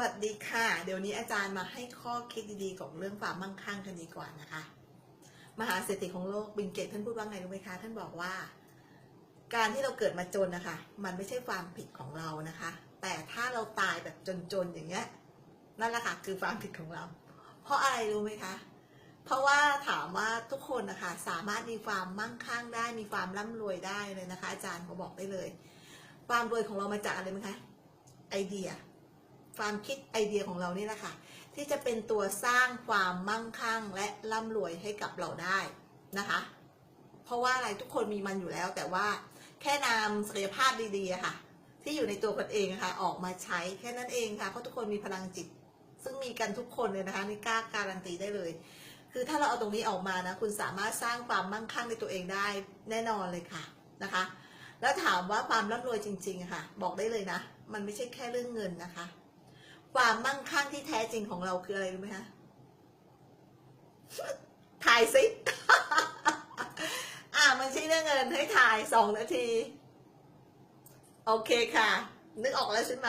วัสดีค่ะ เดี๋ยวนี้อาจารย์มาให้ข้อคิดดีๆกับเรื่องความมั่งคั่งกันดีกว่านะคะ มหาเศรษฐีของโลกบิลเกตท่านพูดว่าไงรู้ไหมคะ ท่านบอกว่า การที่เราเกิดมาจนนะคะ มันไม่ใช่ความผิดของเรานะคะ แต่ถ้าเราตายแบบจนๆอย่างเงี้ยนั่นแหละค่ะคือความผิดของเรา เพราะอะไรรู้ไหมคะ เพราะว่าถามว่าทุกคนนะคะสามารถมีความมั่งคั่งได้ มีความร่ำรวยได้เลยนะคะ อาจารย์เขาบอกได้เลย ความรวยของเรามาจากอะไรไหมคะไอเดีย ความคิดไอเดียของเรานี่แหละค่ะ ที่จะเป็นตัวสร้างความมั่งคั่งและร่ำรวยให้กับเราได้นะคะ เพราะว่าอะไรทุกคนมีมันอยู่แล้ว แต่ว่าแค่นำศักยภาพดีๆค่ะ ที่อยู่ในตัวคนเองค่ะ ออกมาใช้แค่นั้นเองค่ะเพราะทุกคนมีพลังจิต ซึ่งมีกันทุกคนเลยนะคะนี่กล้าการันตีได้เลย คือถ้าเราเอาตรงนี้ออกมานะคุณสามารถสร้างความมั่งคั่งในตัวเองได้แน่นอนเลยค่ะนะคะแล้วถามว่าความร่ำรวยจริง ๆ ค่ะ บอกได้เลยนะ มันไม่ใช่แค่เรื่องเงินนะคะ ความมั่งคั่งที่แท้จริงของเราคืออะไรรู้ไหมคะถ่ายสิ อ่ามันใช่เรื่องเงินให้ถ่ายสองนาที โอเคค่ะ นึกออกแล้วใช่ไหม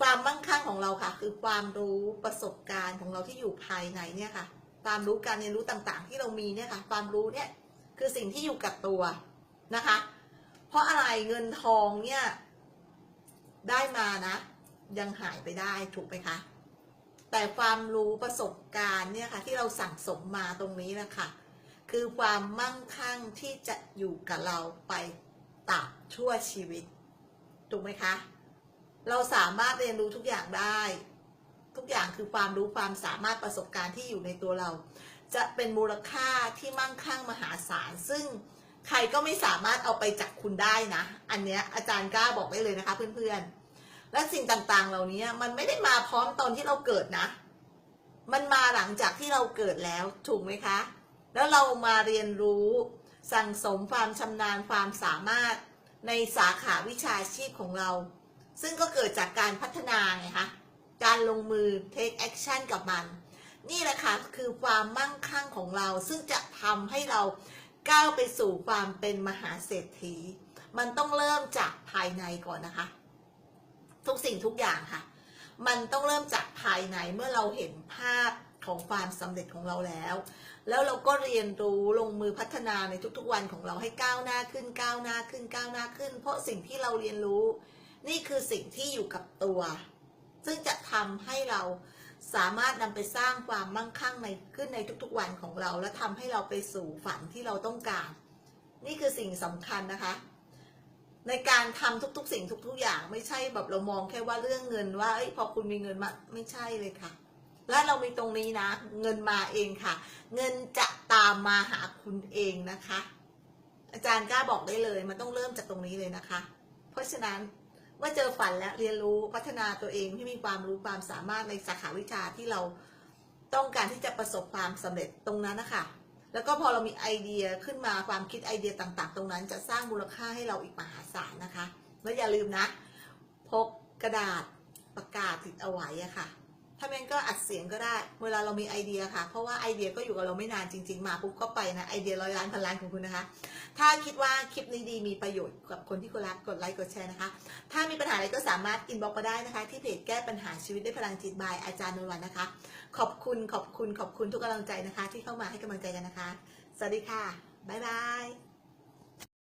ความมั่งคั่งของเราค่ะ คือความรู้ประสบการณ์ของเราที่อยู่ภายในเนี่ยค่ะ ความรู้การเรียนรู้ต่างๆ ที่เรามีเนี่ยค่ะ ความรู้เนี่ย คือสิ่งที่อยู่กับตัวนะคะ เพราะอะไรเงินทองเนี่ย ได้มานะ ยังหายไปได้ถูกไหมคะ แต่ความรู้ประสบการณ์เนี่ยค่ะที่เราสั่งสมมาตรงนี้แหละค่ะคือความมั่งคั่งที่จะอยู่กับเราไปตราบชั่วชีวิต ถูกไหมคะ เราสามารถเรียนรู้ทุกอย่างได้ ทุกอย่างคือความรู้ความสามารถประสบการณ์ที่อยู่ในตัวเรา จะเป็นมูลค่าที่มั่งคั่งมหาศาล ซึ่งใครก็ไม่สามารถเอาไปจากคุณได้นะ อันเนี้ยอาจารย์กล้าบอกได้เลยนะคะเพื่อนๆ และสิ่งต่างๆ เหล่านี้มันไม่ได้มาพร้อมตอนที่เราเกิดนะ มันมาหลังจากที่เราเกิดแล้วถูกไหมคะ แล้วเรามาเรียนรู้สั่งสมความชำนาญความสามารถในสาขาวิชาชีพของเรา ซึ่งก็เกิดจากการพัฒนาไงคะ การลงมือ take action กับมัน นี่แหละค่ะคือความมั่งคั่งของเรา ซึ่งจะทำให้เราก้าวไปสู่ความเป็นมหาเศรษฐี มันต้องเริ่มจากภายในก่อนนะคะ ทุกสิ่งทุกอย่างค่ะ มันต้องเริ่มจากภายในเมื่อเราเห็นภาพของความสำเร็จของเราแล้ว แล้วเราก็เรียนรู้ลงมือพัฒนาในทุกๆ วันของเราให้ก้าวหน้าขึ้นก้าวหน้าขึ้นก้าวหน้าขึ้น เพราะสิ่งที่เราเรียนรู้ นี่คือสิ่งที่อยู่กับตัว ซึ่งจะทำให้เราสามารถนำไปสร้างความมั่งคั่งในขึ้นในทุกๆ วันของเรา และทำให้เราไปสู่ฝันที่เราต้องการ นี่คือสิ่งสำคัญนะคะ ในการทำทุก ๆ สิ่งทุก ๆ อย่าง ไม่ใช่แบบเรามองแค่ว่าเรื่องเงินว่าอพอคุณมีเงินมาไม่ใช่เลยค่ะ และเรามีตรงนี้นะ เงินมาเองค่ะ เงินจะตามมาหาคุณเองนะคะ อาจารย์กล้าบอกได้เลย มันต้องเริ่มจากตรงนี้เลยนะคะ เพราะฉะนั้นเมื่อเจอฝันและเรียนรู้พัฒนาตัวเองที่มีความรู้ความสามารถในสาขาวิชาที่เราต้องการที่จะประสบความสำเร็จตรงนั้นนะคะ แล้วก็พอเรามีไอเดียขึ้นมาความคิดไอเดียต่างๆ ตรงนั้นจะสร้างมูลค่าให้เราอีกมหาศาลนะคะ แล้วอย่าลืมนะ พกกระดาษประกาศติดเอาไว้อะค่ะ ถ้าไม่งั้นก็อัดเสียงก็ได้ เวลาเรามีไอเดียค่ะ เพราะว่าไอเดียก็อยู่กับเราไม่นานจริง ๆ มาปุ๊บก็ไปนะ ไอเดียร้อยล้านพันล้านของคุณนะคะ ถ้าคิดว่าคลิปนี้ดีมีประโยชน์กับคนที่คุณรักกดไลค์กดแชร์นะคะ ถ้ามีปัญหาอะไรก็สามารถอินบ็อกมาได้นะคะ ที่เพจแก้ปัญหาชีวิตด้วยพลังจิตบายอาจารย์นวลนะคะ ขอบคุณขอบคุณขอบคุณทุกกำลังใจนะคะ ที่เข้ามาให้กำลังใจกันนะคะ สวัสดีค่ะบ๊ายบาย